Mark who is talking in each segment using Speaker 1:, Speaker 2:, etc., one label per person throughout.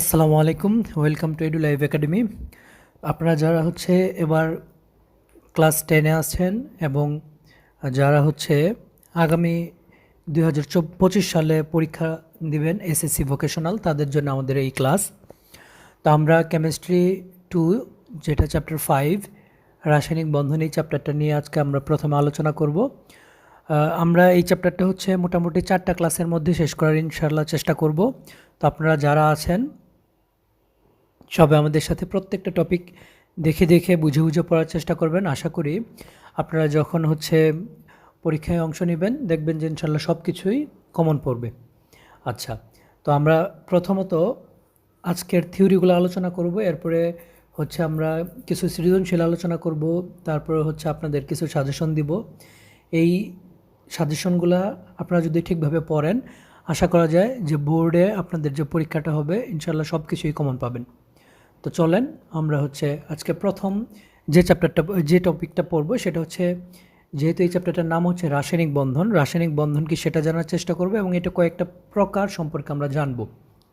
Speaker 1: আসসালামু আলাইকুম, welcome to Edu Live Academy. আপনারা যারা হচ্ছে এবার ক্লাস টেনে আছেন এবং যারা হচ্ছে আগামী দুই হাজার পঁচিশ সালে পরীক্ষা দিবেন এসএসসি ভোকেশনাল তাদের জন্য আমাদের এই ক্লাস। তো আমরা কেমিস্ট্রি টু যেটা চ্যাপ্টার ফাইভ রাসায়নিক বন্ধন এই চ্যাপ্টারটা নিয়ে আজকে আমরা প্রথমে আলোচনা করব। আমরা এই চ্যাপ্টারটা হচ্ছে মোটামুটি চারটা ক্লাসের মধ্যে শেষ করার ইনশাল্লাহ চেষ্টা করব। তো আপনারা যারা আছেন সবাই আমাদের সাথে প্রত্যেকটা টপিক দেখে দেখে বুঝে বুঝে পড়ার চেষ্টা করবেন। আশা করি আপনারা যখন হচ্ছে পরীক্ষায় অংশ নেবেন, দেখবেন যে ইনশাল্লাহ সব কিছুই কমন পড়বে। আচ্ছা তো আমরা প্রথমত আজকের থিওরিগুলো আলোচনা করব। এরপরে হচ্ছে আমরা কিছু সৃজনশীল আলোচনা করব। তারপরে হচ্ছে আপনাদের কিছু সাজেশন দিব। এই সাজেশনগুলো আপনারা যদি ঠিকভাবে পড়েন, আশা করা যায় যে বোর্ডে আপনাদের যে পরীক্ষাটা হবে, ইনশাল্লাহ সব কিছুই কমন পাবেন। তো চলেন আমরা হচ্ছে আজকে প্রথম যে চ্যাপ্টারটা যে টপিকটা পড়ব সেটা হচ্ছে যেহেতু এই চ্যাপ্টারটার নাম হচ্ছে রাসায়নিক বন্ধন রাসায়নিক বন্ধন কি সেটা জানার চেষ্টা করব এবং এটা কয়েকটা প্রকার সম্পর্কে আমরা জানব,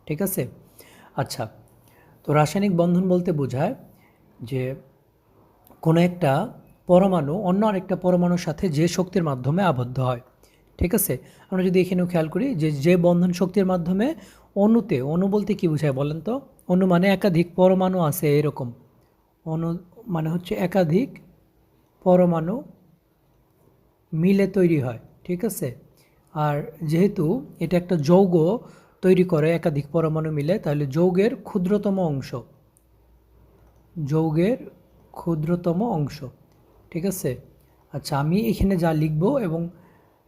Speaker 1: ঠিক আছে? আচ্ছা তো রাসায়নিক বন্ধন বলতে বোঝায় যে কোনো একটা পরমাণু অন্য আরেকটা পরমাণুর সাথে যে শক্তির মাধ্যমে আবদ্ধ হয়, ঠিক আছে? আমরা যদি এখানেও খেয়াল করি যে যে বন্ধন শক্তির মাধ্যমে অণুতে, অণু বলতে কী বোঝায় বলেন তো? অণু মানে একাধিক পরমাণু আছে এরকম। অণু মানে হচ্ছে একাধিক পরমাণু মিলে তৈরি হয়, ঠিক আছে? আর যেহেতু এটা একটা যৌগ তৈরি করে একাধিক পরমাণু মিলে, তাহলে যৌগের ক্ষুদ্রতম অংশ, যৌগের ক্ষুদ্রতম অংশ, ঠিক আছে? আচ্ছা আমি এখানে যা লিখব এবং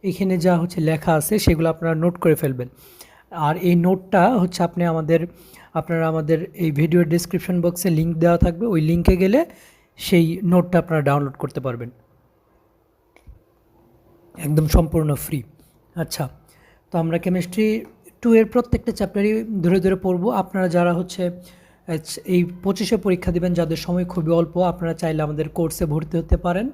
Speaker 1: এখানে যা হচ্ছে লেখা আছে, সেগুলো আপনারা নোট করে ফেলবেন। আর এই নোটটা হচ্ছে আপনি আমাদের আপনারা আমাদের এই ভিডিওর ডিসক্রিপশন বক্সে লিংক দেওয়া থাকবে। ওই লিঙ্কে গেলে সেই নোটটা আপনারা ডাউনলোড করতে পারবেন। একদম সম্পূর্ণ ফ্রি আচ্ছা তো আমরা কেমিস্ট্রি টু এর প্রত্যেকটা চ্যাপ্টারই ধরে ধরে পড়ব। আপনারা যারা হচ্ছে এই পঁচিশে পরীক্ষা দিবেন, যাদের সময় খুবই অল্প, আপনারা চাইলে আমাদের কোর্সে ভর্তি হতে পারেন।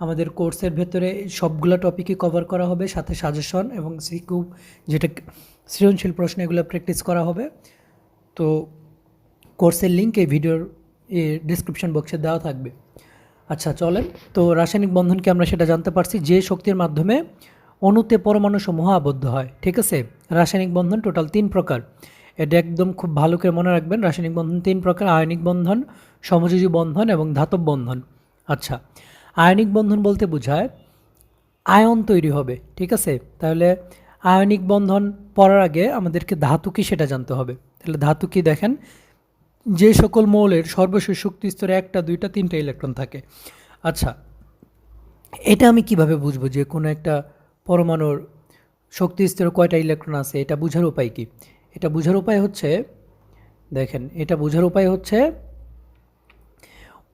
Speaker 1: আমাদের কোর্সের ভেতরে সবগুলো টপিকই কভার করা হবে, সাথে সাজেশন এবং সিকিউ যেটা সৃজনশীল প্রশ্ন এগুলো প্র্যাকটিস করা হবে। তো কোর্সের লিঙ্ক এই ভিডিওর ডিসক্রিপশন বক্সে দেওয়া থাকবে। আচ্ছা চলেন। তো রাসায়নিক বন্ধনকে আমরা সেটা জানতে পারছি, যে শক্তির মাধ্যমে অণুতে পরমাণু সমূহ আবদ্ধ হয়, ঠিক আছে? রাসায়নিক বন্ধন টোটাল তিন প্রকার। এটা একদম খুব ভালো করে মনে রাখবেন, রাসায়নিক বন্ধন তিন প্রকার, আয়নিক বন্ধন, সমযোজী বন্ধন এবং ধাতব বন্ধন। আচ্ছা আয়নিক বন্ধন বলতে বোঝায় আয়ন তৈরি হবে, ঠিক আছে? তাহলে আয়নিক বন্ধন পড়ার আগে আমাদেরকে ধাতু কি সেটা জানতে হবে। তাহলে ধাতু কি দেখেন? যে সকল মৌলের সর্বশেষ শক্তি স্তরে একটা, দুইটা, তিনটা ইলেকট্রন থাকে। আচ্ছা এটা আমি কীভাবে বুঝব যে কোনো একটা পরমাণুর শক্তি স্তরে কয়টা ইলেকট্রন আছে? এটা বোঝার উপায় কি? এটা বোঝার উপায় হচ্ছে, দেখেন, এটা বোঝার উপায় হচ্ছে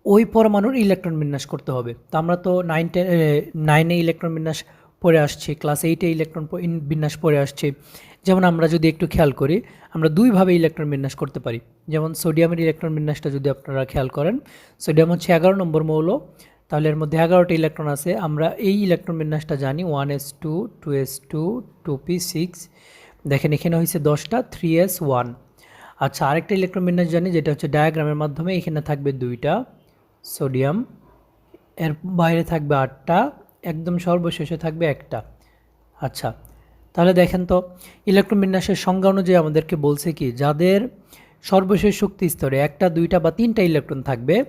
Speaker 1: ওই পরমাণুর ইলেকট্রন বিন্যাস করতে হবে। তো আমরা তো নাইন টেন নাইনে ইলেকট্রন বিন্যাস পড়ে আসছি ক্লাস এইটে ইলেকট্রন বিন্যাস পড়ে আসছি। যেমন আমরা যদি একটু খেয়াল করি, আমরা দুইভাবে ইলেকট্রন বিন্যাস করতে পারি। যেমন সোডিয়ামের ইলেকট্রন বিন্যাসটা যদি আপনারা খেয়াল করেন, সোডিয়াম হচ্ছে এগারো নম্বর মৌল, তাহলে এর মধ্যে এগারোটা ইলেকট্রন আছে। আমরা এই ইলেকট্রন বিন্যাসটা জানি, one s two two s two two p six. দেখেন এখানে হয়েছে দশটা, থ্রি এস ওয়ান। আচ্ছা আরেকটা ইলেকট্রন বিন্যাস জানি, যেটা হচ্ছে ডায়াগ্রামের মাধ্যমে এখানে থাকবে দুইটা সোডিয়াম, এর বাইরে থাকবে আটটা, একদম সর্বশেষে থাকবে একটা। আচ্ছা তাহলে দেখেন তো ইলেকট্রন বিন্যাসের সংজ্ঞা অনুযায়ী আমাদেরকে বলছে কি, যাদের সর্বশেষ শক্তি স্তরে একটা, দুইটা বা তিনটা ইলেকট্রন থাকবে,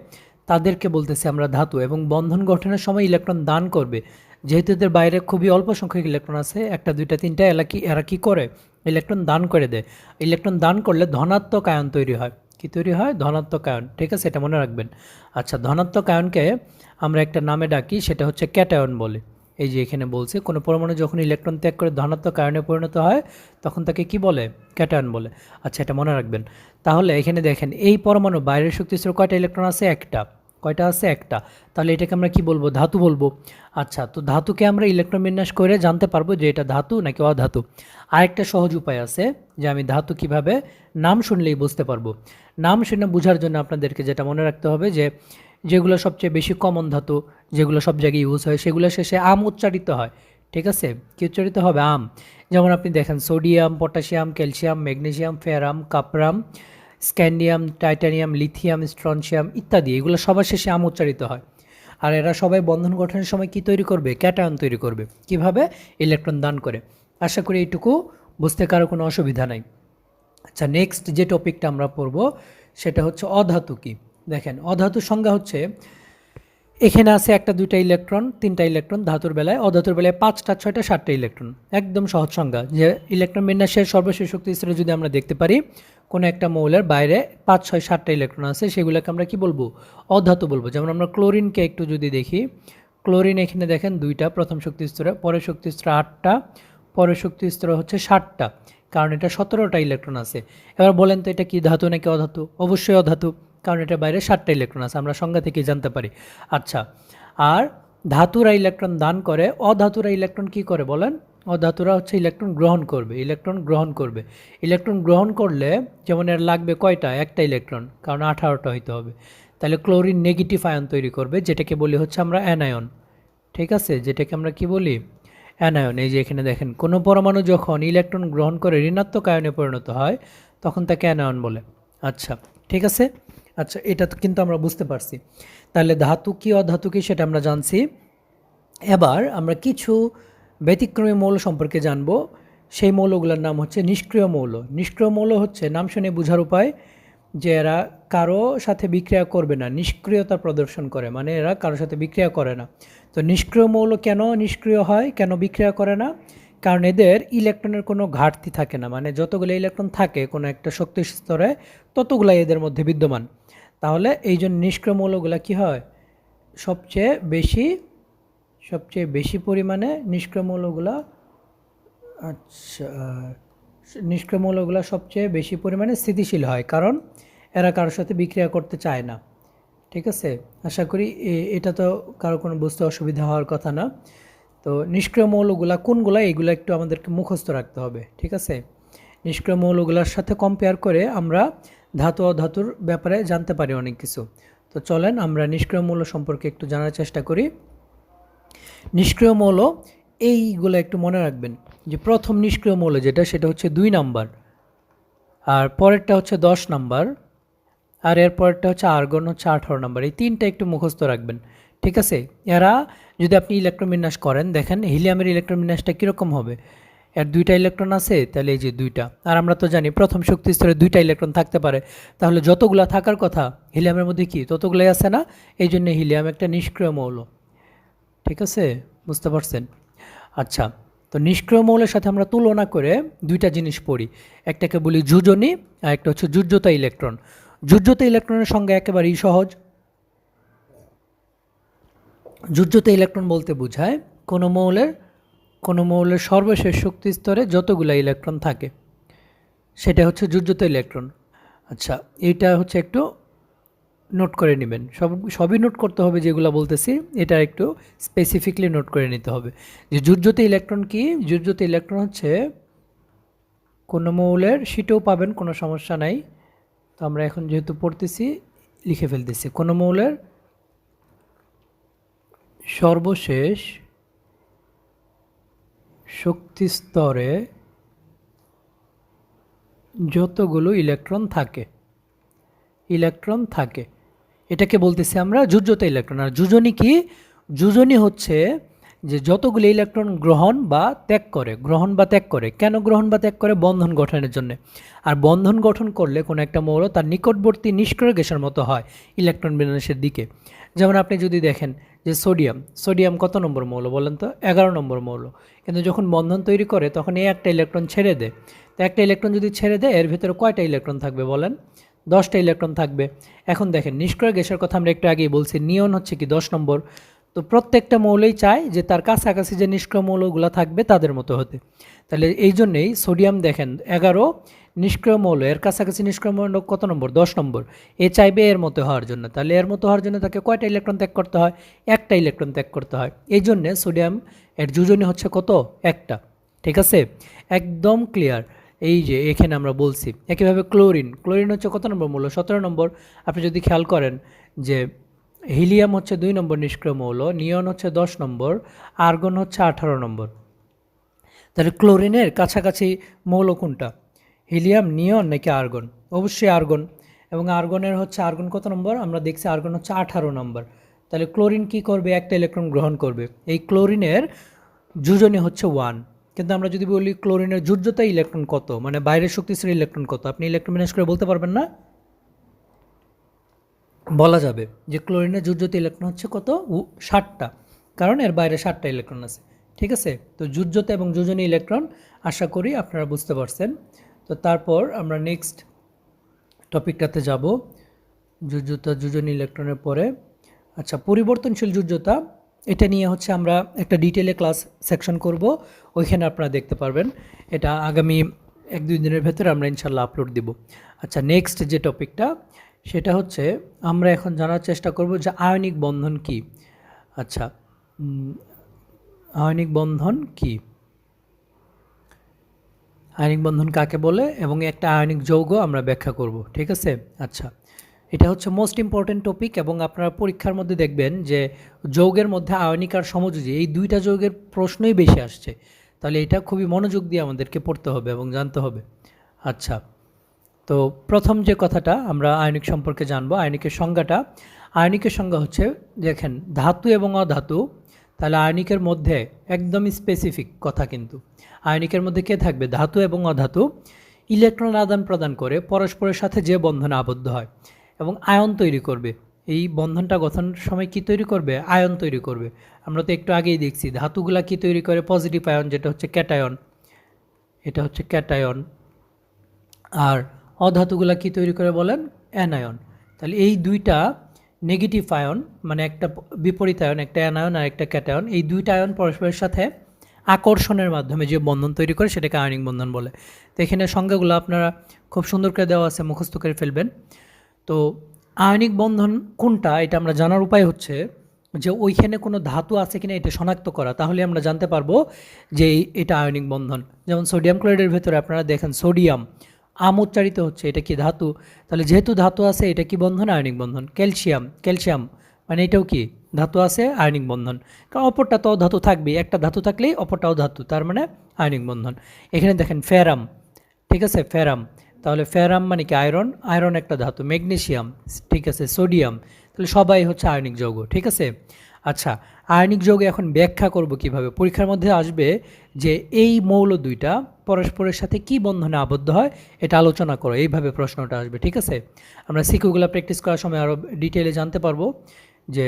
Speaker 1: তাদেরকে বলতেছি আমরা ধাতু এবং বন্ধন গঠনের সময় ইলেকট্রন দান করবে। যেহেতু এদের বাইরে খুবই অল্প সংখ্যক ইলেকট্রন আছে, একটা, দুইটা, তিনটা, এরা কি, এরা কী করে? ইলেকট্রন দান করে দেয়। ইলেকট্রন দান করলে ধনাত্মক আয়ন তৈরি হয়। কি তৈরি হয়? ধনাত্মক আয়ন। ঠিক আছে, এটা মনে রাখবেন। আচ্ছা ধনাত্মক আয়নকে আমরা একটা নামে ডাকি, সেটা হচ্ছে ক্যাটায়ন বলে। এই যে এখানে বলছে, কোনো পরমাণু যখন ইলেকট্রন ত্যাগ করে ধনাত্মক আয়নে পরিণত হয়, তখন তাকে কি বলে? ক্যাটায়ন বলে। আচ্ছা এটা মনে রাখবেন। তাহলে এখানে দেখেন, এই পরমাণু বাইরের শক্তিস্তর কয়টা ইলেকট্রন আছে? একটা। কয়টা আছে? একটা। তাহলে এটাকে আমরা কি বলব? ধাতু বলব। আচ্ছা তো ধাতুকে আমরা ইলেকট্রন বিন্যাস করে জানতে পারব যে এটা ধাতু নাকি অধাতু। আরেকটা সহজ উপায় আছে যে আমি ধাতু কীভাবে, নাম শুনলেই বুঝতে পারব। নাম শুনে বোঝার জন্য আপনাদেরকে যেটা মনে রাখতে হবে যে যেগুলো সবচেয়ে বেশি কমন ধাতু, যেগুলো সব জায়গায় ইউজ হয়, সেগুলো শেষে আম উচ্চারিত হয়। ঠিক আছে? কি উচ্চারিত হবে? আম। যেমন আপনি দেখেন sodium potassium calcium magnesium ferrum cuprum scandium titanium lithium strontium ইত্যাদি, এগুলো সবার শেষে আম উচ্চারিত হয়। আর এরা সবাই বন্ধন গঠনের সময় কি তৈরি করবে? ক্যাটায়ন তৈরি করবে। কীভাবে? ইলেকট্রন দান করে। আশা করি এইটুকু। বুঝতে কারও কোনো অসুবিধা নাই। আচ্ছা নেক্সট যে টপিকটা আমরা পড়ব, সেটা হচ্ছে অধাতু কি? দেখেন অধাতু সংজ্ঞা হচ্ছে, এখানে আছে একটা, দুইটা ইলেকট্রন, তিনটা ইলেকট্রন ধাতুর বেলায়, অধাতুর বেলায় পাঁচটা, ছয়টা, সাতটা ইলেকট্রন। একদম সহজ সংজ্ঞা যে ইলেকট্রন বিন্যাসের সর্বশেষ শক্তি স্তরে যদি আমরা দেখতে পারি, কোনো একটা মৌলের বাইরে পাঁচ, ছয়, সাতটা ইলেকট্রন আছে, সেগুলোকে আমরা কি বলব? অধাতু বলব। যেমন আমরা ক্লোরিনকে একটু যদি দেখি, ক্লোরিন এখানে দেখেন দুইটা, প্রথম শক্তি স্তরে, পরের শক্তি স্তরে আটটা, পরের শক্তি স্তরে হচ্ছে ষাটটা কারণ এটা সতেরোটা ইলেকট্রন আছে। এবার বলেন তো এটা কি ধাতু নাকি অধাতু? অবশ্যই অধাতু। কারণ এটা বাইরে সাতটা ইলেকট্রন আছে, আমরা সংজ্ঞা থেকে জানতে পারি। আচ্ছা আর ধাতুরা ইলেকট্রন দান করে, অধাতুরা ইলেকট্রন কি করে বলেন? অধাতুরা হচ্ছে ইলেকট্রন গ্রহণ করবে ইলেকট্রন গ্রহণ করবে। ইলেকট্রন গ্রহণ করলে যেমন এর লাগবে কয়টা? একটা ইলেকট্রন কারণ আঠারোটা হইতে হবে। তাহলে ক্লোরিন নেগেটিভ আয়ন তৈরি করবে, যেটাকে বলি হচ্ছে আমরা অ্যানায়ন ঠিক আছে? যেটাকে আমরা কি বলি? অ্যানায়ন এই যে এখানে দেখেন, কোনো পরমাণু যখন ইলেকট্রন গ্রহণ করে ঋণাত্মক আয়নে পরিণত হয়, তখন তাকে অ্যানায়ন বলে। আচ্ছা ঠিক আছে? আচ্ছা এটা তো কিন্তু আমরা বুঝতে পারছি। তাহলে ধাতু কি, অধাতু কি সেটা আমরা জানছি। এবার আমরা কিছু ব্যতিক্রমী মৌল সম্পর্কে জানব। সেই মৌলগুলোর নাম হচ্ছে নিষ্ক্রিয় মৌল। নিষ্ক্রিয় মৌল হচ্ছে, নাম শুনে বোঝার উপায় যে এরা কারও সাথে বিক্রিয়া করবে না, নিষ্ক্রিয়তা প্রদর্শন করে মানে এরা কারোর সাথে বিক্রিয়া করে না। তো নিষ্ক্রিয় মৌল কেন নিষ্ক্রিয় হয়, কেন বিক্রিয়া করে না? কারণ এদের ইলেকট্রনের কোনো ঘাটতি থাকে না মানে যতগুলো ইলেকট্রন থাকে কোনো একটা শক্তি স্তরে ততগুলাই এদের মধ্যে বিদ্যমান। তাহলে এই জন্য নিষ্ক্রিয় মৌলগুলো কী হয়? সবচেয়ে বেশি সবচেয়ে বেশি পরিমাণে নিষ্ক্রিয় মৌলগুলো আচ্ছা নিষ্ক্রিয় মৌলগুলো সবচেয়ে বেশি পরিমাণে স্থিতিশীল হয়, কারণ এরা কারোর সাথে বিক্রিয়া করতে চায় না। ঠিক আছে? আশা করি এটা তো কারও কোনো বুঝতে অসুবিধা হওয়ার কথা না। তো নিষ্ক্রিয় কোনগুলা, এগুলো একটু আমাদেরকে মুখস্থ রাখতে হবে, ঠিক আছে? নিষ্ক্রিয় মৌলগুলোর সাথে কম্পেয়ার করে আমরা ধাতু অধাতুর ব্যাপারে জানতে পারি অনেক কিছু। তো চলেন আমরা নিষ্ক্রিয় মৌল সম্পর্কে একটু জানার চেষ্টা করি। নিষ্ক্রিয় মৌল এইগুলো একটু মনে রাখবেন যে প্রথম নিষ্ক্রিয় মৌল যেটা, সেটা হচ্ছে দুই নাম্বার। আর পরেরটা হচ্ছে দশ নাম্বার। আর এর পরেরটা হচ্ছে আর্গন, হচ্ছে আঠারো নাম্বার। এই তিনটা একটু মুখস্থ রাখবেন, ঠিক আছে? এরা যদি আপনি ইলেকট্রন বিন্যাস করেন, দেখেন হিলিয়ামের ইলেকট্রন বিন্যাসটা কীরকম হবে? এর দুইটা ইলেকট্রন আছে, তাহলে এই যে দুইটা। আর আমরা তো জানি প্রথম শক্তি স্তরে দুইটা ইলেকট্রন থাকতে পারে। তাহলে যতগুলা থাকার কথা, হিলিয়ামের মধ্যে কি? ততগুলাই আছে না? এই জন্য হিলিয়াম একটা নিষ্ক্রিয় মৌল। ঠিক আছে? বুঝতে পারছেন? আচ্ছা তো নিষ্ক্রিয় মৌলের সাথে আমরা তুলনা করে দুইটা জিনিস পড়ি। একটাকে বলি যুজনী, আর একটা হচ্ছে যুজ্যতা ইলেকট্রন। যুজ্যতা ইলেকট্রনের সঙ্গে একেবারেই সহজ। যুজ্যতা ইলেকট্রন বলতে বোঝায় কোনো মৌলের কোনো মৌলের সর্বশেষ শক্তি স্তরে যতগুলো ইলেকট্রন থাকে, সেটা হচ্ছে যুজ্যতা ইলেকট্রন। আচ্ছা এইটা হচ্ছে একটু নোট করে নেবেন। সব, সবই নোট করতে হবে যেগুলো বলতেছি, এটা একটু স্পেসিফিকলি নোট করে নিতে হবে। যে যুজ্যতে ইলেকট্রন কি? যুজ্যতে ইলেকট্রন হচ্ছে কোনো মৌলের সিটেও পাবেন, কোনো সমস্যা নাই। তো আমরা এখন যেহেতু পড়তেছি, লিখে ফেলতেছি। কোনো মৌলের সর্বশেষ শক্তি স্তরে যতগুলো ইলেকট্রন থাকে ইলেকট্রন থাকে, এটাকে বলতেছি আমরা যুজ্যতা ইলেকট্রন। আর যুজনী কি? যুজনী হচ্ছে যে যতগুলো ইলেকট্রন গ্রহণ বা ত্যাগ করে, গ্রহণ বা ত্যাগ করে। কেন গ্রহণ বা ত্যাগ করে? বন্ধন গঠনের জন্য। আর বন্ধন গঠন করলে কোনো একটা মৌল তার নিকটবর্তী নিষ্ক্রিয় গ্যাসের মতো হয় ইলেকট্রন বিন্যাসের দিকে। যেমন আপনি যদি দেখেন যে সোডিয়াম সোডিয়াম কত নম্বর মৌল বলেন তো? এগারো নম্বর মৌল। কিন্তু যখন বন্ধন তৈরি করে, তখন এই একটা ইলেকট্রন ছেড়ে দেয়। তো একটা ইলেকট্রন যদি ছেড়ে দেয়, এর ভিতরে কয়টা ইলেকট্রন থাকবে বলেন? দশটা ইলেকট্রন থাকবে। এখন দেখেন, নিষ্ক্রিয় গ্যাসের কথা আমরা একটু আগেই বলছি, নিয়ন হচ্ছে কি দশ নম্বর। তো প্রত্যেকটা মৌলেই চায় যে তার কাছাকাছি যে নিষ্ক্রিয় মৌলগুলো থাকবে তাদের মতো হতে। তাহলে এই জন্যেই সোডিয়াম দেখেন, এগারো নিষ্ক্রিয় মৌল, এর কাছাকাছি নিষ্ক্রিয় মৌল কত নম্বর? দশ নম্বর। এ চাইবে এর মতো হওয়ার জন্য। তাহলে এর মতো হওয়ার জন্য তাকে কয়টা ইলেকট্রন ত্যাগ করতে হয়? একটা ইলেকট্রন ত্যাগ করতে হয়। এই জন্যে সোডিয়াম এর যোজনী হচ্ছে কত? একটা। ঠিক আছে? একদম ক্লিয়ার এই যে এখানে আমরা বলছি। একইভাবে ক্লোরিন। ক্লোরিন হচ্ছে কত নম্বর মৌল? সতেরো নম্বর। আপনি যদি খেয়াল করেন যে হিলিয়াম হচ্ছে দুই নম্বর নিষ্ক্রিয় মৌল, নিয়ন হচ্ছে দশ নম্বর, আর্গন হচ্ছে আঠারো নম্বর। তাহলে ক্লোরিনের কাছাকাছি মৌল কোনটা? হিলিয়াম, নিয়ন নাকি আর্গন? অবশ্যই আর্গন। এবং আর্গনের হচ্ছে, আর্গন কত নম্বর? আমরা দেখছি আর্গন হচ্ছে আঠারো নম্বর। তাহলে ক্লোরিন কি করবে? একটা ইলেকট্রন গ্রহণ করবে। এই ক্লোরিনের যোজনী হচ্ছে ওয়ান। কিন্তু আমরা যদি বলি ক্লোরিনের যোজ্যতা ইলেকট্রন কত? মানে বাইরের শক্তিশালী ইলেকট্রন কত? আপনি ইলেকট্রন বিন্যাস করে বলতে পারবেন না? বলা যাবে যে ক্লোরিনের যোজ্যতা ইলেকট্রন হচ্ছে কত? ষাটটা। কারণ এর বাইরে ষাটটা ইলেকট্রন আছে। ঠিক আছে? তো যোজ্যতা এবং যোজনী ইলেকট্রন, আশা করি আপনারা বুঝতে পারছেন। তো তারপর আমরা নেক্সট টপিকটাতে যাব, যোজ্যতা যোজনী ইলেকট্রনের পরে। আচ্ছা পরিবর্তনশীল যোজ্যতা, এটা নিয়ে হচ্ছে আমরা একটা ডিটেলে ক্লাস সেকশন করব, ওইখানে আপনারা দেখতে পারবেন। এটা আগামী এক দুই দিনের ভেতরে আমরা ইনশাল্লাহ আপলোড দিব। আচ্ছা নেক্সট যে টপিকটা সেটা হচ্ছে আমরা এখন জানার চেষ্টা করব যে আয়নিক বন্ধন কি। আচ্ছা আয়নিক বন্ধন কি? আয়নিক বন্ধন কাকে বলে এবং একটা আয়নিক যৌগ আমরা ব্যাখ্যা করব, ঠিক আছে? আচ্ছা এটা হচ্ছে মোস্ট ইম্পর্ট্যান্ট টপিক এবং আপনারা পরীক্ষার মধ্যে দেখবেন যে যৌগের মধ্যে আয়নিক আর সমযোজী, এই দুইটা যৌগের প্রশ্নই বেশি আসছে। তাহলে এটা খুবই মনোযোগ দিয়ে আমাদেরকে পড়তে হবে এবং জানতে হবে। আচ্ছা তো প্রথম যে কথাটা আমরা আয়নিক সম্পর্কে জানব, আয়নিকের সংজ্ঞাটা। আয়নিকের সংজ্ঞা হচ্ছে, দেখেন, ধাতু এবং অধাতু তাহলে আয়নিকের মধ্যে একদম স্পেসিফিক কথা কিন্তু। আয়নিকের মধ্যে কে থাকবে? ধাতু এবং অধাতু। ইলেকট্রন আদান প্রদান করে পরস্পরের সাথে যে বন্ধনে আবদ্ধ হয় এবং আয়ন তৈরি করবে। এই বন্ধনটা গঠনের সময় কি তৈরি করবে? আয়ন তৈরি করবে। আমরা তো একটু আগেই দেখছি, ধাতুগুলা কি তৈরি করে? পজিটিভ আয়ন, যেটা হচ্ছে ক্যাটায়ন এটা হচ্ছে ক্যাটায়ন আর অধাতুগুলা কি তৈরি করে বলেন? অ্যানায়ন তাহলে এই দুইটা নেগেটিভ আয়ন মানে একটা বিপরীত আয়ন, একটা অ্যানায়ন আর একটা ক্যাটায়ন, এই দুইটা আয়ন পরস্পরের সাথে আকর্ষণের মাধ্যমে যে বন্ধন তৈরি করে সেটাকে আয়নিক বন্ধন বলে। তো এখানে সংজ্ঞাগুলো আপনারা খুব সুন্দর করে দেওয়া আছে, মুখস্থ করে ফেলবেন। তো আয়নিক বন্ধন কোনটা? এটা আমরা জানার উপায় হচ্ছে যে ওইখানে কোনো ধাতু আছে কিনা এটা শনাক্ত করা। তাহলে আমরা জানতে পারব যে এটা আয়নিক বন্ধন। যেমন সোডিয়াম ক্লোরাইডের ভেতরে আপনারা দেখেন সোডিয়াম। আম উচ্চারিত হচ্ছে, এটা কি ধাতু? তাহলে যেহেতু ধাতু আছে, এটা কি বন্ধন? আয়নিক বন্ধন। ক্যালসিয়াম ক্যালসিয়াম মানে এটাও কি? ধাতু আছে, আয়নিক বন্ধন। কারণ অপরটা তো ধাতু থাকবেই, একটা ধাতু থাকলেই অপরটাও ধাতু, তার মানে আয়নিক বন্ধন। এখানে দেখেন ফেরাম, ঠিক আছে, ফেরাম। তাহলে ফেরাম মানে কি? আয়রন আয়রন একটা ধাতু ম্যাগনেশিয়াম ঠিক আছে, সোডিয়াম। তাহলে সবাই হচ্ছে আয়নিক যৌগ, ঠিক আছে? আচ্ছা আয়নিক যৌগ এখন ব্যাখ্যা করব কীভাবে? পরীক্ষার মধ্যে আসবে যে এই মৌল দুইটা পরস্পরের সাথে কি বন্ধনে আবদ্ধ হয়, এটা আলোচনা করো, এইভাবে প্রশ্নটা আসবে, ঠিক আছে? আমরা সিকুগুলো প্র্যাকটিস করার সময় আরও ডিটেলে জানতে পারব যে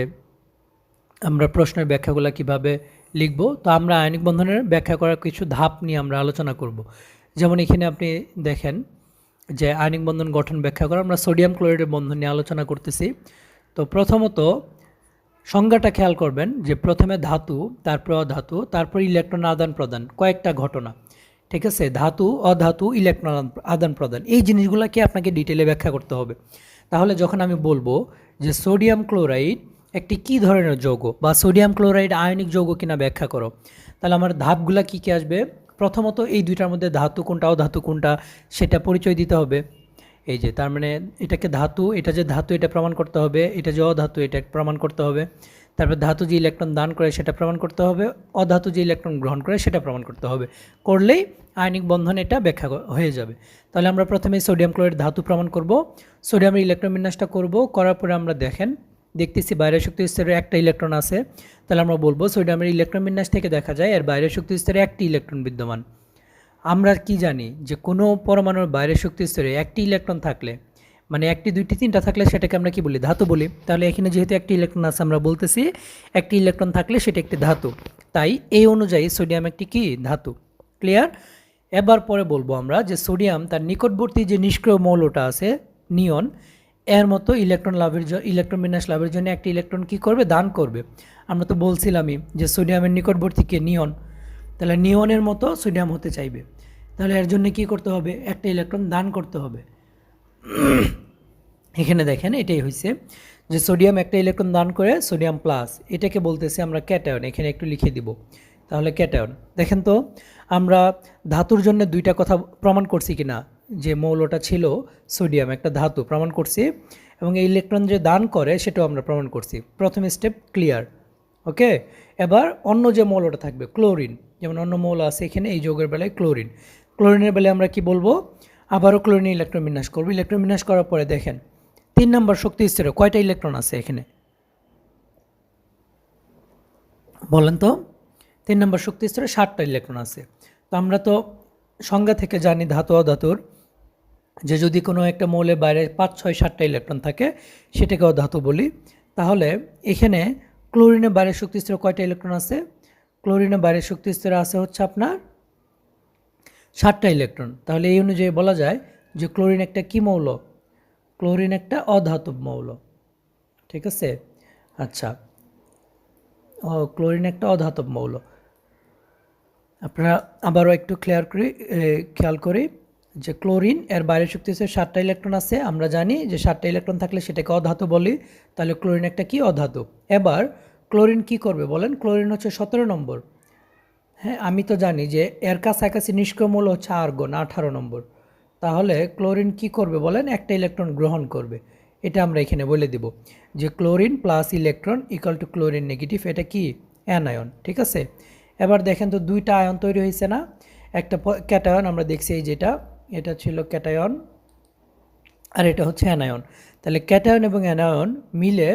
Speaker 1: আমরা প্রশ্নের ব্যাখ্যাগুলো কীভাবে লিখব। তো আমরা আয়নিক বন্ধনের ব্যাখ্যা করার কিছু ধাপ নিয়ে আমরা আলোচনা করব। যেমন এখানে আপনি দেখেন যে আয়নিক বন্ধন গঠন ব্যাখ্যা করা, আমরা সোডিয়াম ক্লোরাইডের বন্ধন নিয়ে আলোচনা করতেছি। তো প্রথমত সংজ্ঞাটা খেয়াল করবেন যে প্রথমে ধাতু, তারপর অধাতু, তারপর ইলেকট্রন আদান প্রদান, কয়েকটা ঘটনা। ঠিক আছে? ধাতু, অধাতু, ইলেকট্রন আদান প্রদান, এই জিনিসগুলোকে আপনাকে ডিটেলে ব্যাখ্যা করতে হবে। তাহলে যখন আমি বলব যে সোডিয়াম ক্লোরাইড একটি কী ধরনের যৌগ বা সোডিয়াম ক্লোরাইড আয়নিক যৌগ কিনা ব্যাখ্যা করো, তাহলে আমার ধাপগুলা কী কী আসবে? প্রথমত এই দুইটার মধ্যে ধাতু কোনটা, অধাতু কোনটা, সেটা পরিচয় দিতে হবে। এই যে, তার মানে এটাকে ধাতু, এটা যে ধাতু, এটা প্রমাণ করতে হবে, এটা যে অধাতু, এটা প্রমাণ করতে হবে। তারপর ধাতু যে ইলেকট্রন দান করে, সেটা প্রমাণ করতে হবে, অধাতু যে ইলেকট্রন গ্রহণ করে, সেটা প্রমাণ করতে হবে। করলেই আয়নিক বন্ধন এটা ব্যাখ্যা হয়ে যাবে। তাহলে আমরা প্রথমে সোডিয়াম ক্লোরাইড ধাতু প্রমাণ করব। সোডিয়ামের ইলেকট্রন বিন্যাসটা করব, করার পরে আমরা দেখেন, দেখতেছি বাইরের শক্তি স্তরে একটা ইলেকট্রন আছে। তাহলে আমরা বলব সোডিয়ামের ইলেকট্রন বিন্যাস থেকে দেখা যায়, এর বাইরের শক্তি স্তরে একটি ইলেকট্রন বিদ্যমান। আমরা কি জানি যে কোনো পরমাণুর বাইরের শক্তি স্তরে একটি ইলেকট্রন থাকলে মানে একটি, দুইটি, তিনটা থাকলে সেটাকে আমরা কি বলি? ধাতু বলি। তাহলে এখানে যেহেতু একটি ইলেকট্রন আছে, আমরা বলতেছি একটি ইলেকট্রন থাকলে সেটা একটি ধাতু। তাই এই অনুযায়ী সোডিয়াম একটি কি? ধাতু। ক্লিয়ার? এবার পরে বলব আমরা যে সোডিয়াম তার নিকটবর্তী যে নিষ্ক্রিয় মৌলটা আছে, নিয়ন, এর মতো ইলেকট্রন লাভের জন্য ইলেকট্রন বিন্যাস লাভের জন্য একটি ইলেকট্রন কি করবে? দান করবে। আমরা তো বলছিলামই যে সোডিয়ামের নিকটবর্তীকে নিয়ন। তাহলে নিয়নের মতো সোডিয়াম হতে চাইবে। তাহলে এর জন্য কি করতে হবে? একটা ইলেকট্রন দান করতে হবে। এখানে দেখেন এটাই হয়েছে যে সোডিয়াম একটা ইলেকট্রন দান করে সোডিয়াম প্লাস, এটাকে বলতেছি আমরা ক্যাটায়ন। এখানে একটু লিখে দিব। তাহলে ক্যাটায়ন। দেখেন তো, আমরা ধাতুর জন্য দুইটা কথা প্রমাণ করছি কিনা? যে মৌলটা ছিল সোডিয়াম, একটা ধাতু প্রমাণ করছি এবং এই ইলেকট্রন যে দান করে সেটাও আমরা প্রমাণ করছি। প্রথম স্টেপ ক্লিয়ার ওকে এবার অন্য যে মৌলটা থাকবে, ক্লোরিন। যেমন অন্য মৌল আছে এখানে, এই যোগের বেলায় ক্লোরিন। ক্লোরিনের বেলায় আমরা কি বলব? আবারও ক্লোরিন ইলেকট্রন বিন্যাস করব। ইলেকট্রন বিন্যাস করার পরে দেখেন, তিন নম্বর শক্তি স্তরে কয়টা ইলেকট্রন আছে এখানে? বলেন তো, তিন নম্বর শক্তি স্তরে ষাটটা ইলেকট্রন আছে। তো আমরা তো সংজ্ঞা থেকে জানি ধাতু, অধাতুর, যে যদি কোনো একটা মৌলের বাইরে পাঁচ, ছয়, সাতটা ইলেকট্রন থাকে সেটাকে অধাতু বলি। তাহলে এখানে ক্লোরিনের বাইরের শক্তি স্তরে কয়টা ইলেকট্রন আছে? ক্লোরিনের বাইরের শক্তি স্তরে আছে হচ্ছে আপনার ষাটটা ইলেকট্রন। তাহলে এই অনুযায়ী বলা যায় যে ক্লোরিন একটা কী মৌল? ক্লোরিন একটা অধাতব মৌল। ঠিক আছে? আচ্ছা। ও, ক্লোরিন একটা অধাতব মৌল। আপনারা আবারও একটু ক্লিয়ার করি খেয়াল করি। যে ক্লোরিন, এর বাইরের শক্তি হচ্ছে সাতটা ইলেকট্রন আছে, আমরা জানি যে সাতটা ইলেকট্রন থাকলে সেটাকে অধাতু বলি, তাহলে ক্লোরিন একটা কি? অধাতু। এবার ক্লোরিন কি করবে বলেন? ক্লোরিন হচ্ছে সতেরো নম্বর। হ্যাঁ আমি তো জানি যে এর কাছাকাছি নিষ্ক্রিয় মূল হচ্ছে আর্গন, আঠারো নম্বর। তাহলে ক্লোরিন কি করবে বলেন? একটা ইলেকট্রন গ্রহণ করবে। এটা আমরা এখানে বলে দিব যে chlorine plus electron equal to chlorine negative এটা কি? অ্যানায়ন ঠিক আছে? এবার দেখেন তো দুইটা আয়ন তৈরি হয়েছে না? একটা ক্যাটায়ন আমরা দেখছি এই যেটা এটা ছিল ক্যাটায়ন আর এটা হচ্ছে অ্যানায়ন। তাহলে ক্যাটায়ন এবং অ্যানায়ন মিলে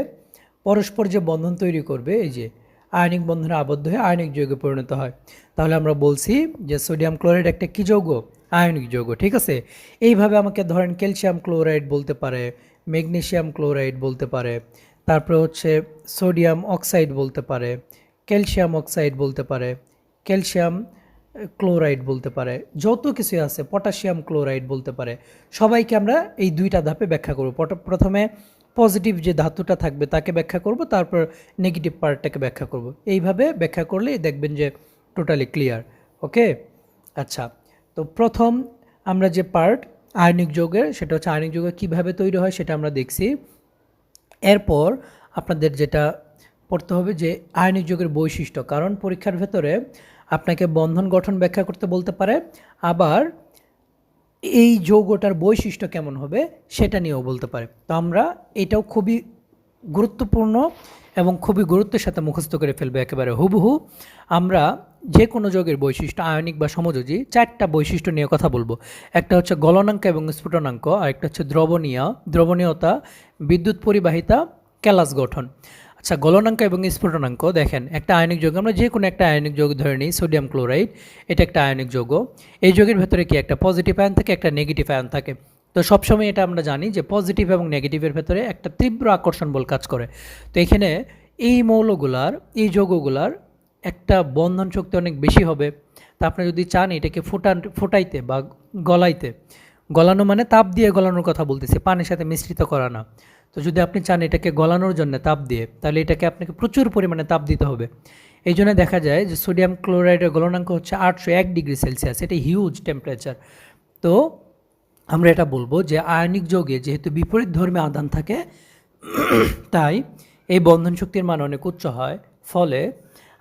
Speaker 1: পরস্পর যে বন্ধন তৈরি করবে, এই যে আয়নিক বন্ধনে আবদ্ধ হয়ে আয়নিক যৌগে পরিণত হয়। তাহলে আমরা বলছি যে সোডিয়াম ক্লোরাইড একটা কী যৌগ? আয়নিক যৌগ, ঠিক আছে? এইভাবে আমাকে ধরেন ক্যালসিয়াম ক্লোরাইড বলতে পারে ম্যাগনেশিয়াম ক্লোরাইড বলতে পারে, তারপরে হচ্ছে সোডিয়াম অক্সাইড বলতে পারে, ক্যালসিয়াম অক্সাইড বলতে পারে, ক্যালসিয়াম ক্লোরাইড বলতে পারে, যত কিছু আছে, পটাশিয়াম ক্লোরাইড বলতে পারে, সবাইকে আমরা এই দুইটা ধাপে ব্যাখ্যা করব। প্রথমে পজিটিভ যে ধাতুটা থাকবে তাকে ব্যাখ্যা করব, তারপর নেগেটিভ পার্টটাকে ব্যাখ্যা করব। এইভাবে ব্যাখ্যা করলেই দেখবেন যে টোটালি ক্লিয়ার, ওকে? আচ্ছা তো প্রথম আমরা যে পার্ট, আয়নিক যৌগের, সেটা হচ্ছে আয়নিক যৌগ কীভাবে তৈরি হয় সেটা আমরা দেখছি। এরপর আপনাদের যেটা পড়তে হবে যে আয়নিক যৌগের বৈশিষ্ট্য, কারণ পরীক্ষার ভেতরে আপনাকে বন্ধন গঠন ব্যাখ্যা করতে বলতে পারে। আবার এই যৌগটার বৈশিষ্ট্য কেমন হবে সেটা নিয়েও বলতে পারে। তো আমরা এটাও খুবই গুরুত্বপূর্ণ এবং খুবই গুরুত্বের সাথে মুখস্থ করে ফেলবে একেবারে হুবহু। আমরা যে কোনো যৌগের বৈশিষ্ট্য, আয়নিক বা সমযোজী, চারটা বৈশিষ্ট্য নিয়ে কথা বলব। একটা হচ্ছে গলনাঙ্ক এবং স্ফুটনাঙ্ক আর একটা হচ্ছে দ্রবণীয়, দ্রবণীয়তা, বিদ্যুৎ পরিবাহিতা, ক্যালাস গঠন। আচ্ছা গলনাঙ্ক এবং স্ফুটনাঙ্ক দেখেন, একটা আয়নিক যৌগ, আমরা যে কোনো একটা আয়নিক যৌগ ধরে নিই, সোডিয়াম ক্লোরাইড, এটা একটা আয়নিক যৌগ। এই যৌগের ভেতরে কি একটা পজিটিভ আয়ন থাকে, একটা নেগেটিভ আয়ন থাকে? তো সবসময় এটা আমরা জানি যে পজিটিভ এবং নেগেটিভের ভেতরে একটা তীব্র আকর্ষণ বল কাজ করে। তো এখানে এই মৌলগুলার, এই যৌগগুলার একটা বন্ধন শক্তি অনেক বেশি হবে। তা আপনি যদি চান এটাকে ফুটান, ফুটাইতে বা গলাইতে, গলানো মানে তাপ দিয়ে গলানোর কথা বলতেছি, পানির সাথে মিশ্রিত করা না। তো যদি আপনি চান এটাকে গলানোর জন্য তাপ দিয়ে, তাহলে এটাকে আপনাকে প্রচুর পরিমাণে তাপ দিতে হবে। এই জন্য দেখা যায় যে সোডিয়াম ক্লোরাইডের গলনাঙ্ক হচ্ছে আটশো এক ডিগ্রি সেলসিয়াস, এটা হিউজ টেম্পারেচার তো আমরা এটা বলব যে আয়নিক যৌগে যেহেতু বিপরীত ধর্মী আধান থাকে, তাই এই বন্ধন শক্তির মান অনেক উচ্চ হয়, ফলে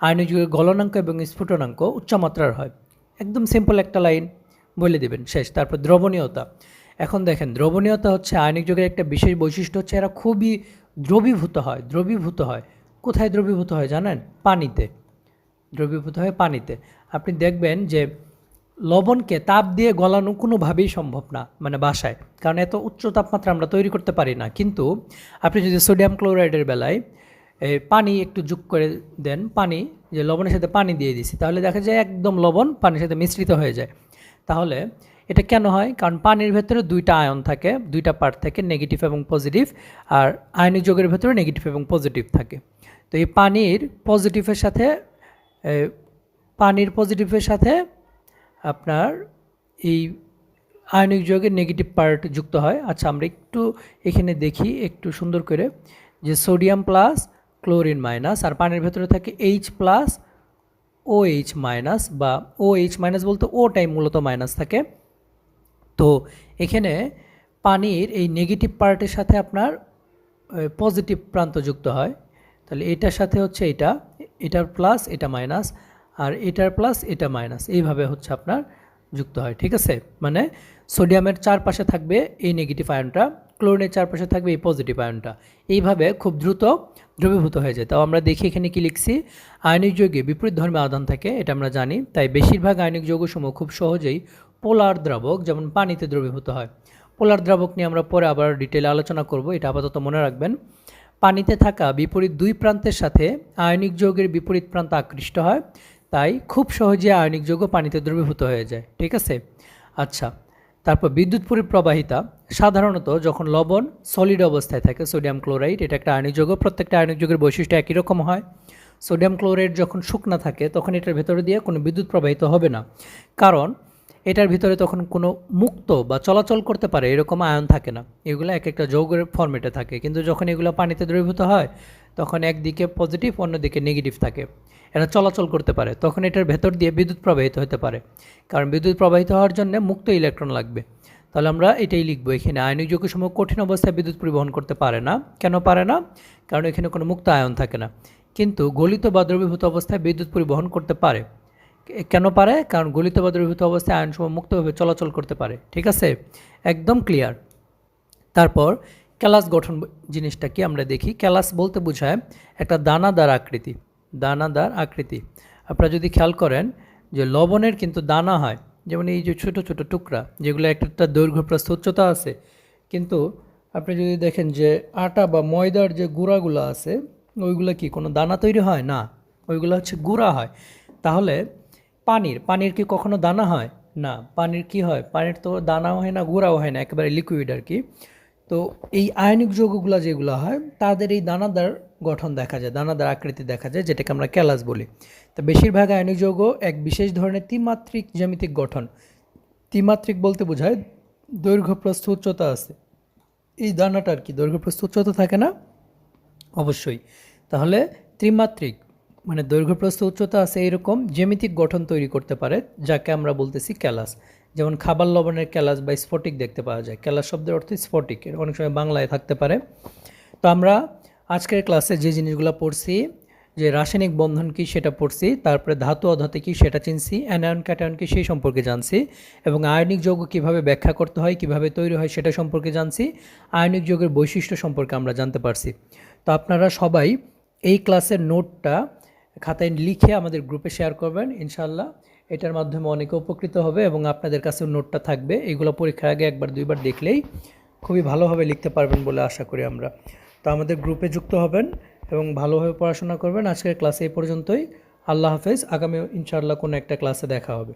Speaker 1: আয়নিক যুগের গলনাঙ্ক এবং স্ফুটনাঙ্ক উচ্চমাত্রার হয়। একদম সিম্পল একটা লাইন বলে দেবেন, শেষ। তারপর দ্রবণীয়তা। এখন দেখেন দ্রবণীয়তা হচ্ছে আয়নিক যুগের একটা বিশেষ বৈশিষ্ট্য হচ্ছে এরা খুবই দ্রবীভূত হয় দ্রবীভূত হয়। কোথায় দ্রবীভূত হয় জানেন? পানিতে। দ্রবীভূত হয় পানিতে। আপনি দেখবেন যে লবণকে তাপ দিয়ে গলানো কোনোভাবেই সম্ভব না মানে বাসায়। কারণ এত উচ্চ তাপমাত্রা আমরা তৈরি করতে পারি না। কিন্তু আপনি যদি সোডিয়াম ক্লোরাইডের বেলায় এ, পানি একটু যোগ করে দেন পানি যে লবণের সাথে পানি দিয়ে দিছি তাহলে দেখা যায় একদম লবণ পানির সাথে মিশ্রিত হয়ে যায়। তাহলে এটা কেন হয়? কারণ পানির ভেতরে দুইটা আয়ন থাকে, দুইটা পার্ট থাকে নেগেটিভ এবং পজিটিভ আর আয়নিক যোগের ভেতরে নেগেটিভ এবং পজিটিভ থাকে। তো এই পানির পজিটিভের সাথে পানির পজিটিভের সাথে আপনার এই আয়নিক যৌগের নেগেটিভ পার্ট যুক্ত হয়। আচ্ছা আমরা একটু এখানে দেখি, একটু সুন্দর করে, যে সোডিয়াম প্লাস ক্লোরিন মাইনাস আর পানির ভেতরে থাকে H plus O H minus বা ও এইচ মাইনাস বলতে ও টাইম মূলত মাইনাস থাকে। তো এখানে পানির এই নেগেটিভ পার্টের সাথে আপনার পজিটিভ প্রান্ত যুক্ত হয়। তাহলে এটার সাথে হচ্ছে এটা, এটার প্লাস এটা মাইনাস আর এটার প্লাস এটা মাইনাস এইভাবে হচ্ছে আপনার যুক্ত হয়, ঠিক আছে? মানে সোডিয়ামের চারপাশে থাকবে এই নেগেটিভ আয়নটা ক্লোরিনের চারপাশে থাকবে এই পজিটিভ আয়নটা এইভাবে খুব দ্রুত দ্রবীভূত হয়ে যায়। তাও আমরা দেখি এখানে কি লিখছি? আয়নিক যৌগে বিপরীত ধর্মে আদান থাকে, এটা আমরা জানি। তাই বেশিরভাগ আয়নিক যৌগসমূহ খুব সহজেই পোলার দ্রাবক, যেমন পানিতে দ্রবীভূত হয়। পোলার দ্রাবক নিয়ে আমরা পরে আবার ডিটেলে আলোচনা করব, এটা আপাতত মনে রাখবেন। পানিতে থাকা বিপরীত দুই প্রান্তের সাথে আয়নিক যৌগের বিপরীত প্রান্ত আকৃষ্ট হয়, তাই খুব সহজে আয়নিক যৌগ পানিতে দ্রবীভূত হয়ে যায়, ঠিক আছে? আচ্ছা তারপর বিদ্যুৎ পরিপ্রবাহিতা, সাধারণত যখন লবণ সলিড অবস্থায় থাকে সোডিয়াম ক্লোরাইড এটা একটা আয়নিক যৌগ, প্রত্যেকটা আয়নিক যৌগের বৈশিষ্ট্য একই রকম হয়। সোডিয়াম ক্লোরাইড যখন শুকনা থাকে, তখন এটার ভেতরে দিয়ে কোনো বিদ্যুৎ প্রবাহিত হবে না। কারণ এটার ভিতরে তখন কোনো মুক্ত বা চলাচল করতে পারে এরকম আয়ন থাকে না। এগুলো এক একটা যৌগের ফর্মেটে থাকে। কিন্তু যখন এগুলো পানিতে দ্রবীভূত হয়, তখন একদিকে পজিটিভ অন্যদিকে নেগেটিভ থাকে। এরা চলাচল করতে পারে। তখন এটার ভেতর দিয়ে বিদ্যুৎ প্রবাহিত হতে পারে। কারণ বিদ্যুৎ প্রবাহিত হওয়ার জন্য মুক্ত ইলেকট্রন লাগবে। তাহলে আমরা এটাই লিখব। এখানে আয়নিক যৌগ সমূহ কঠিন অবস্থায় বিদ্যুৎ পরিবহন করতে পারে না। কেন পারে না? কারণ এখানে কোনো মুক্ত আয়ন থাকে না। কিন্তু গলিত বা দ্রবীভূত অবস্থায় বিদ্যুৎ পরিবহন করতে পারে। কেন পারে? কারণ গলিত বা দ্রবীভূত অবস্থায় আয়নসমূহ মুক্তভাবে চলাচল করতে পারে। ঠিক আছে? একদম ক্লিয়ার তারপর ক্যালাস গঠন জিনিসটা কি আমরা দেখি? ক্যালাস বলতে বোঝায় একটা দানাদার আকৃতি। দানাদার আকৃতি। আপনারা যদি খেয়াল করেন যে লবণের কিন্তু দানা হয়। যেমন এই যে ছোট ছোট টুকরা, যেগুলো একটা একটা দৈর্ঘ্য প্রস্থ উচ্চতা আছে। কিন্তু আপনি যদি দেখেন যে আটা বা ময়দার যে গুঁড়াগুলো আছে, ওইগুলো কি কোনো দানা তৈরি হয়? না। ওইগুলো হচ্ছে গুঁড়া হয়। তাহলে পানির পানির কি কখনো দানা হয়? না, পানির কি হয়? পানির তো দানাও হয় না, গুঁড়াও হয় না, একেবারে লিকুইড আর কি। তো এই আয়নিক যৌগগুলো যেগুলো হয়, তাদের এই দানাদার গঠন দেখা যায়, দানাদার আকৃতি দেখা যায়, যেটাকে আমরা ক্যালাস বলি। তো বেশিরভাগ আয়নিক যৌগ এক বিশেষ ধরনের ত্রিমাত্রিক জ্যামিতিক গঠন। ত্রিমাত্রিক বলতে বোঝায় দৈর্ঘ্য প্রস্থ উচ্চতা আছে। এই দানাটার কি দৈর্ঘ্য প্রস্থ উচ্চতা থাকে না? অবশ্যই। তাহলে ত্রিমাত্রিক মানে দৈর্ঘ্য প্রস্থ উচ্চতা আছে এরকম জ্যামিতিক গঠন তৈরি করতে পারে, যাকে আমরা বলতেছি ক্যালাস। যেমন খাবার লবণের ক্যালাস বা স্ফটিক দেখতে পাওয়া যায়। ক্যালাস শব্দের অর্থ স্ফটিক, এর অনেক সময় বাংলায় থাকতে পারে। তো আমরা আজকের ক্লাসে যে জিনিসগুলো পড়ছি, যে রাসায়নিক বন্ধন কি সেটা পড়ছি, তারপরে ধাতু অধাতু কি সেটা চিনছি অ্যানায়ন ক্যাটায়ন কি সেই সম্পর্কে জানছি, এবং আয়নিক যৌগ কীভাবে ব্যাখ্যা করতে হয়, কীভাবে তৈরি হয় সেটা সম্পর্কে জানছি, আয়নিক যৌগের বৈশিষ্ট্য সম্পর্কে আমরা জানতে পারছি। তো আপনারা সবাই এই ক্লাসের নোটটা খাতায় লিখে আমাদের গ্রুপে শেয়ার করবেন ইনশাল্লাহ এটার মাধ্যমে অনেকে উপকৃত হবে এবং আপনাদের কাছে নোটটা থাকবে। এগুলো পরীক্ষার আগে একবার, দুইবার দেখলেই খুবই ভালোভাবে লিখতে পারবেন বলে আশা করি আমরা। তো আমাদের গ্রুপে যুক্ত হবেন এবং ভালোভাবে পড়াশোনা করবেন। আজকের ক্লাসে এই পর্যন্তই। আল্লাহ হাফেজ। আগামী ইনশাআল্লাহ কোনো একটা ক্লাসে দেখা হবে।